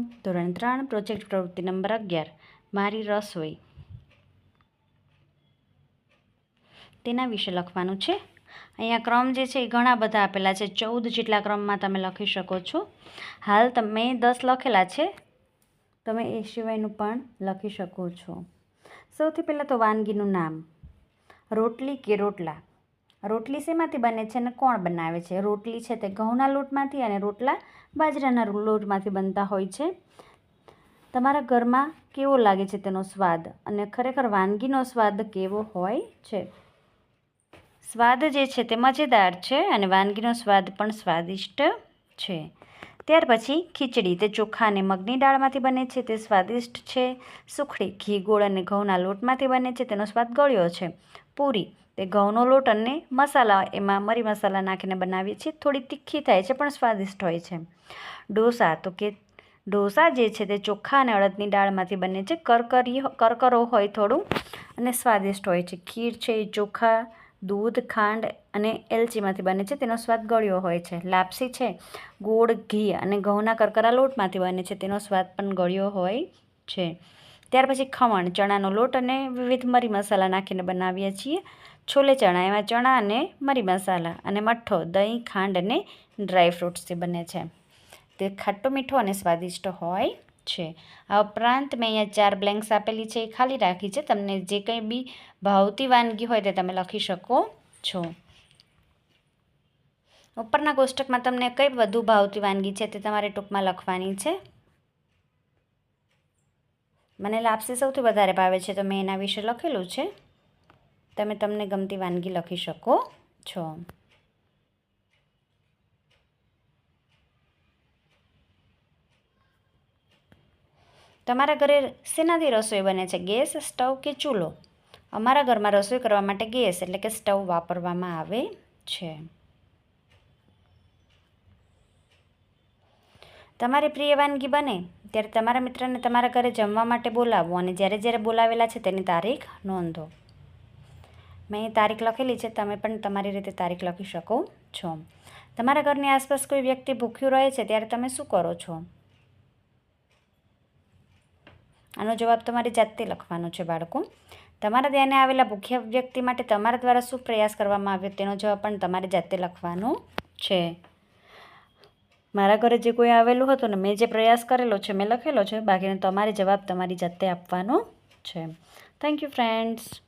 ધોરણ ત્રણ, પ્રોજેક્ટ પ્રવૃત્તિ નંબર અગિયાર, મારી રસોઈ. તેના વિશે લખવાનું છે. અહીંયા ક્રમ જે છે એ ઘણા બધા આપેલા છે. ચૌદ જેટલા ક્રમમાં તમે લખી શકો છો. હાલ તમે દસ લખેલા છે. તમે એ સિવાયનું પણ લખી શકો છો. સૌથી પહેલાં તો વાનગીનું નામ. રોટલી કે રોટલા? રોટલી શેમાંથી બને છે અને કોણ બનાવે છે? રોટલી છે તે ઘઉંના લોટમાંથી અને રોટલા બાજરાના લોટમાંથી બનતા હોય છે. તમારા ઘરમાં કેવો લાગે છે તેનો સ્વાદ? અને ખરેખર વાનગીનો સ્વાદ કેવો હોય છે? સ્વાદ જે છે તે મજેદાર છે અને વાનગીનો સ્વાદ પણ સ્વાદિષ્ટ છે. ત્યાર પછી ખીચડી. તે ચોખા અને મગની દાળમાંથી બને છે. તે સ્વાદિષ્ટ છે. સુખડી ઘી, ગોળ અને ઘઉંના લોટમાંથી બને છે. તેનો સ્વાદ ગળ્યો છે. પૂરી. તે ઘઉંનો લોટ અને મસાલા એમાં મરી મસાલા નાખીને બનાવીએ છીએ. થોડી તીખી થાય છે, પણ સ્વાદિષ્ટ હોય છે. ઢોસા તો કે ઢોસા જે છે તે ચોખા અને અડદની દાળમાંથી બને છે. કરકરી કરકરો હોય થોડું અને સ્વાદિષ્ટ હોય છે. ખીર છે એ ચોખા દૂધ, ખાંડ અને એલચીમાંથી બને છે. તેનો સ્વાદ ગળ્યો હોય છે. લાપસી છે, ગોળ, ઘી અને ઘઉંના કરકરા લોટમાંથી બને છે. તેનો સ્વાદ પણ ગળ્યો હોય છે. ત્યાર પછી ખમણ, ચણાનો લોટ અને વિવિધ મરી મસાલા નાખીને બનાવીએ છીએ. છોલે ચણા, એમાં ચણા અને મરી મસાલા અને મઠ્ઠો, દહીં, ખાંડ અને ડ્રાય ફ્રૂટ્સથી બને છે. તે ખાટો મીઠો અને સ્વાદિષ્ટ હોય છે. આ ઉપરાંત મેં અહીંયા ચાર બ્લેન્ક્સ આપેલી છે, એ ખાલી રાખી છે. તમને જે કંઈ બી ભાવતી વાનગી હોય તે તમે લખી શકો છો. ઉપરના કોષ્ટકમાં તમને કઈ વધુ ભાવતી વાનગી છે તે તમારે ટૂંકમાં લખવાની છે. મને લાપસી સૌથી વધારે ભાવે છે, તો મેં એના વિશે લખેલું છે. તમે તમને ગમતી વાનગી લખી શકો છો. તમારા ઘરે શેનાથી રસોઈ બને છે? ગેસ, સ્ટવ કે ચૂલો? અમારા ઘરમાં રસોઈ કરવા માટે ગેસ, એટલે કે સ્ટવ વાપરવામાં આવે છે. તમારી પ્રિય વાનગી બને, ત્યારે તમારા મિત્રને તમારા ઘરે જમવા માટે બોલાવો અને જ્યારે જ્યારે બોલાવેલા છે તેની તારીખ નોંધો. મેં તારીખ લખેલી છે, તમે પણ તમારી રીતે તારીખ લખી શકો છો. તમારા ઘરની આસપાસ કોઈ વ્યક્તિ ભૂખ્યું રહે છે, ત્યારે તમે શું કરો છો? આનો જવાબ તમારી જાતે લખવાનો છે, બાળકો. તમારા ધ્યાને આવેલા ભૂખ્યા વ્યક્તિ માટે તમારા દ્વારા શું પ્રયાસ કરવામાં આવ્યો તેનો જવાબ પણ તમારે જાતે લખવાનો છે. મારા ઘરે જે કોઈ આવેલું હતું ને, મેં જે પ્રયાસ કરેલો છે, મેં લખેલો છે, બાકીનો તમારે જવાબ તમારી જાતે આપવાનો છે. Thank you friends